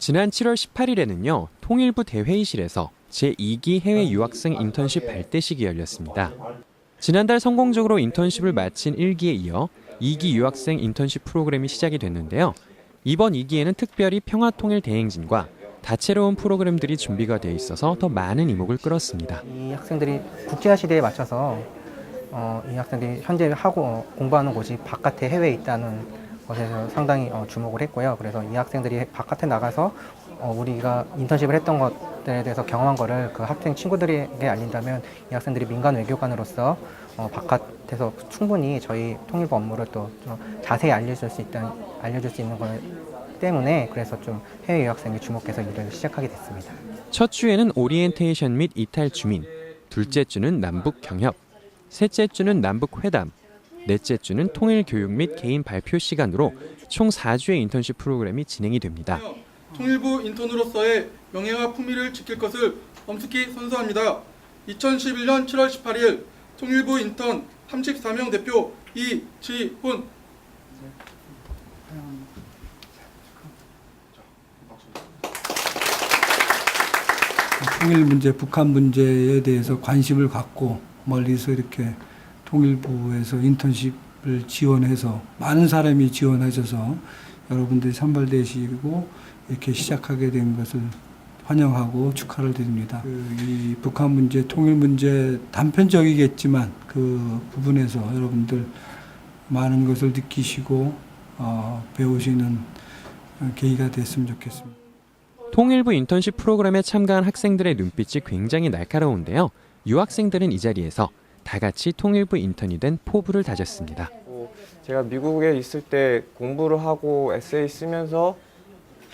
지난 7월 18일에는요, 통일부 대회의실에서 제2기 해외 유학생 인턴십 발대식이 열렸습니다. 지난달 성공적으로 인턴십을 마친 1기에 이어 2기 유학생 인턴십 프로그램이 시작이 됐는데요. 이번 2기에는 특별히 평화통일 대행진과 다채로운 프로그램들이 준비가 돼 있어서 더 많은 이목을 끌었습니다. 이 학생들이 국제화 시대에 맞춰서 어, 이 학생들이 현재 하고 어, 공부하는 곳이 바깥에 해외에 있다는 것에서 상당히 어, 주목을 했고요. 그래서 이 학생들이 바깥에 나가서 어, 우리가 인턴십을 했던 것들에 대해서 경험한 거를 그 학생 친구들에게 알린다면 이 학생들이 민간 외교관으로서 어, 바깥에서 충분히 저희 통일부 업무를 또좀 자세히 알려줄 수 있다 알려줄 수 있는 거 때문에 그래서 좀 해외 유학생이 주목해서 일을 시작하게 됐습니다. 첫 주에는 오리엔테이션 및 이탈 주민, 둘째 주는 남북 경협, 셋째 주는 남북 회담, 넷째 주는 통일 교육 및 개인 발표 시간으로 총 4주의 인턴십 프로그램이 진행이 됩니다. 통일부 인턴으로서의 명예와 품위를 지킬 것을 엄숙히 선서합니다. 2011년 7월 18일 통일부 인턴 34명 대표 이지훈 통일 문제, 북한 문제에 대해서 관심을 갖고 멀리서 이렇게 통일부에서 인턴십을 지원해서 많은 사람이 지원하셔서 여러분들이 선발되시고 이렇게 시작하게 된 것을 환영하고 축하를 드립니다. 그 이 북한 문제, 통일 문제 단편적이겠지만 그 부분에서 여러분들 많은 것을 느끼시고 어, 배우시는 계기가 됐으면 좋겠습니다. 통일부 인턴십 프로그램에 참가한 학생들의 눈빛이 굉장히 날카로운데요. 유학생들은 이 자리에서 다 같이 통일부 인턴이 된 포부를 다졌습니다. 뭐 제가 미국에 있을 때 공부를 하고 에세이 쓰면서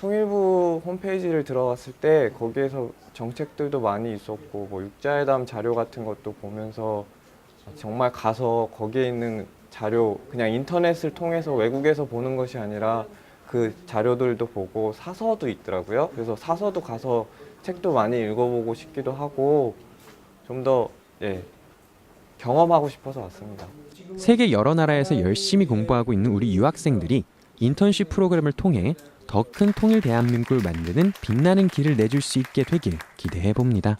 통일부 홈페이지를 들어갔을 때 거기에서 정책들도 많이 있었고 뭐 육자회담 자료 같은 것도 보면서 정말 가서 거기에 있는 자료 그냥 인터넷을 통해서 외국에서 보는 것이 아니라 그 자료들도 보고 사서도 있더라고요. 그래서 사서도 가서 책도 많이 읽어보고 싶기도 하고 좀더 예, 경험하고 싶어서 왔습니다. 세계 여러 나라에서 열심히 공부하고 있는 우리 유학생들이 인턴십 프로그램을 통해 더 큰 통일 대한민국을 만드는 빛나는 길을 내줄 수 있게 되길 기대해 봅니다.